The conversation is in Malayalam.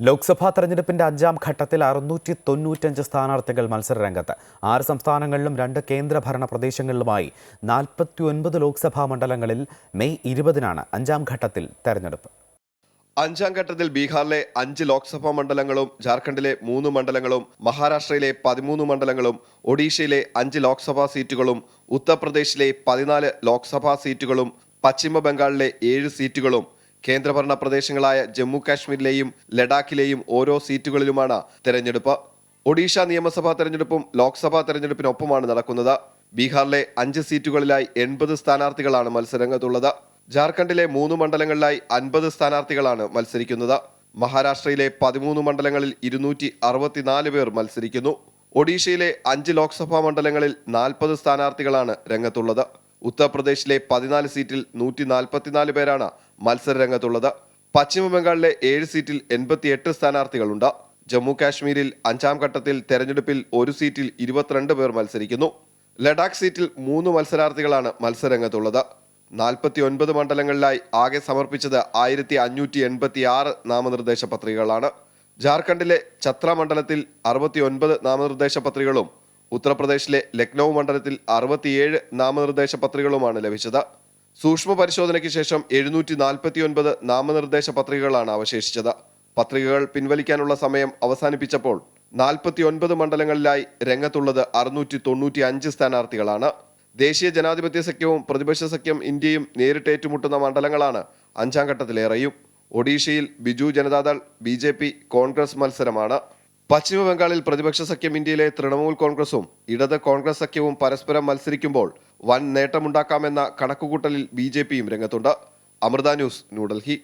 ലോക്സഭാ തെരഞ്ഞെടുപ്പിന്റെ അഞ്ചാം ഘട്ടത്തിൽ അറുന്നൂറ്റി തൊണ്ണൂറ്റഞ്ച് സ്ഥാനാർത്ഥികൾ മത്സരരംഗത്ത്. ആറ് സംസ്ഥാനങ്ങളിലും രണ്ട് കേന്ദ്രഭരണ പ്രദേശങ്ങളിലുമായി നാൽപ്പത്തി ഒൻപത് ലോക്സഭാ മണ്ഡലങ്ങളിൽ മെയ് ഇരുപതിനാണ് അഞ്ചാം ഘട്ടത്തിൽ തെരഞ്ഞെടുപ്പ്. അഞ്ചാം ഘട്ടത്തിൽ ബീഹാറിലെ അഞ്ച് ലോക്സഭാ മണ്ഡലങ്ങളും ജാർഖണ്ഡിലെ മൂന്ന് മണ്ഡലങ്ങളും മഹാരാഷ്ട്രയിലെ പതിമൂന്ന് മണ്ഡലങ്ങളും ഒഡീഷയിലെ അഞ്ച് ലോക്സഭാ സീറ്റുകളും ഉത്തർപ്രദേശിലെ പതിനാല് ലോക്സഭാ സീറ്റുകളും പശ്ചിമ ബംഗാളിലെ ഏഴ് സീറ്റുകളും കേന്ദ്രഭരണ പ്രദേശങ്ങളായ ജമ്മു കാശ്മീരിലെയും ലഡാക്കിലെയും ഓരോ സീറ്റുകളിലുമാണ് തെരഞ്ഞെടുപ്പ്. ഒഡീഷ നിയമസഭാ തെരഞ്ഞെടുപ്പും ലോക്സഭാ തെരഞ്ഞെടുപ്പിനൊപ്പമാണ് നടക്കുന്നത്. ബീഹാറിലെ അഞ്ച് സീറ്റുകളിലായി എൺപത് സ്ഥാനാർത്ഥികളാണ് മത്സരരംഗത്തുള്ളത് ജാർഖണ്ഡിലെ മൂന്ന് മണ്ഡലങ്ങളിലായി അൻപത് സ്ഥാനാർത്ഥികളാണ് മത്സരിക്കുന്നത്. മഹാരാഷ്ട്രയിലെ പതിമൂന്ന് മണ്ഡലങ്ങളിൽ ഇരുന്നൂറ്റി അറുപത്തിനാല് പേർ മത്സരിക്കുന്നു. ഒഡീഷയിലെ അഞ്ച് ലോക്സഭാ മണ്ഡലങ്ങളിൽ നാൽപ്പത് സ്ഥാനാർത്ഥികളാണ് രംഗത്തുള്ളത്. ഉത്തർപ്രദേശിലെ പതിനാല് സീറ്റിൽ നൂറ്റി നാൽപ്പത്തിനാല് പേരാണ് മത്സര രംഗത്തുള്ളത് പശ്ചിമ ബംഗാളിലെ ഏഴ് സീറ്റിൽ എൺപത്തിയെട്ട് സ്ഥാനാർത്ഥികളുണ്ട്. ജമ്മു കാശ്മീരിൽ അഞ്ചാം ഘട്ടത്തിൽ തെരഞ്ഞെടുപ്പിൽ ഒരു സീറ്റിൽ ഇരുപത്തിരണ്ട് പേർ മത്സരിക്കുന്നു. ലഡാക്ക് സീറ്റിൽ മൂന്ന് മത്സരാർത്ഥികളാണ് മത്സരരംഗത്തുള്ളത്. നാൽപ്പത്തി ഒൻപത് മണ്ഡലങ്ങളിലായി ആകെ സമർപ്പിച്ചത് ആയിരത്തി അഞ്ഞൂറ്റി എൺപത്തി ആറ് നാമനിർദ്ദേശ പത്രികകളാണ്. ജാർഖണ്ഡിലെ ഛത്ര മണ്ഡലത്തിൽ അറുപത്തി ഒൻപത് നാമനിർദ്ദേശ പത്രികകളും ഉത്തർപ്രദേശിലെ ലക്നൌ മണ്ഡലത്തിൽ അറുപത്തിയേഴ് നാമനിർദ്ദേശ പത്രികകളുമാണ് ലഭിച്ചത്. സൂക്ഷ്മ പരിശോധനയ്ക്ക് ശേഷം എഴുന്നൂറ്റി നാൽപ്പത്തി ഒൻപത് നാമനിർദ്ദേശ പത്രികകളാണ് അവശേഷിച്ചത്. പത്രികകൾ പിൻവലിക്കാനുള്ള സമയം അവസാനിപ്പിച്ചപ്പോൾ നാൽപ്പത്തി ഒൻപത് മണ്ഡലങ്ങളിലായി രംഗത്തുള്ളത് അറുന്നൂറ്റി തൊണ്ണൂറ്റി അഞ്ച് സ്ഥാനാർത്ഥികളാണ്. ദേശീയ ജനാധിപത്യ സഖ്യവും പ്രതിപക്ഷ സഖ്യം ഇന്ത്യയും നേരിട്ട് ഏറ്റുമുട്ടുന്ന മണ്ഡലങ്ങളാണ് അഞ്ചാം ഘട്ടത്തിലേറെയും. ഒഡീഷയിൽ ബിജു ജനതാദൾ ബി കോൺഗ്രസ് മത്സരമാണ്. പശ്ചിമ ബംഗാളിൽ പ്രതിപക്ഷ സഖ്യം ഇന്ത്യയിലെ തൃണമൂൽ കോൺഗ്രസും ഇടത് കോൺഗ്രസ് സഖ്യവും പരസ്പരം മത്സരിക്കുമ്പോൾ വൻ നേട്ടമുണ്ടാക്കാമെന്ന കണക്കുകൂട്ടലിൽ ബി ജെ പിയും രംഗത്തുണ്ട്. അമൃത ന്യൂസ് ന്യൂഡൽഹി.